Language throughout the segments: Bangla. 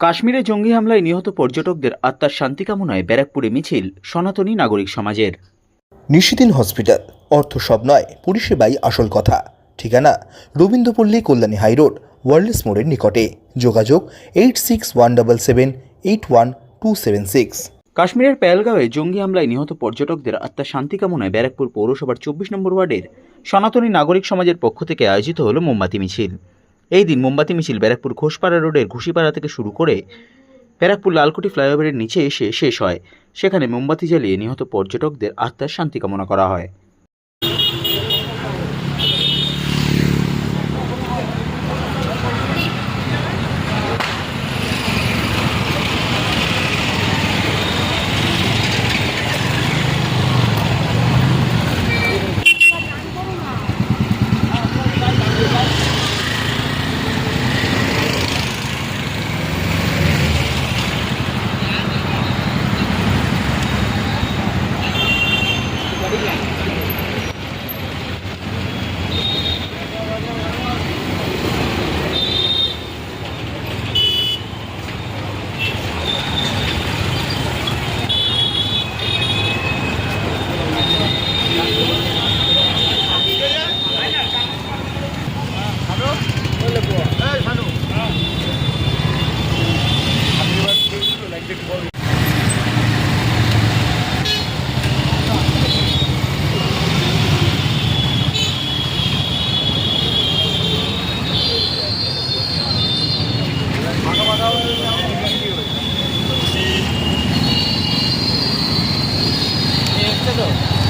কাশ্মীরে জঙ্গি হামলায় নিহত পর্যটকদের আত্মার শান্তি কামনায় ব্যারাকপুরে মিছিল সনাতনী নাগরিক সমাজের। নিশিদিন হসপিটাল অর্থ সব নয় পরিষেবাই আসল কথা। ঠিকানা রবীন্দ্রপল্লী কল্যাণী হাইরোড ওয়ার্ল্ডস মোড়ের নিকটে। যোগাযোগ eight six one double seven eight one two seven six. কাশ্মীরের পেহেলগাঁওয়ে জঙ্গি হামলায় নিহত পর্যটকদের আত্মার শান্তি কামনায় ব্যারাকপুর পৌরসভার চব্বিশ নম্বর ওয়ার্ডের সনাতনী নাগরিক সমাজের পক্ষ থেকে আয়োজিত হল মোমবাতি মিছিল। এই দিন মোমবাতি মিছিল ব্যারাকপুর ঘোষপাড়া রোডের ঘুষিপাড়া থেকে শুরু করে ব্যারাকপুর লালকুটি ফ্লাইওভারের নিচে এসে শেষ হয়। সেখানে মোমবাতি জ্বালিয়ে নিহত পর্যটকদের আত্মার শান্তি কামনা করা হয়।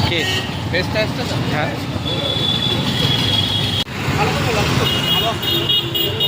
কে বেস্ট আসছে না হ্যাঁ Thank you.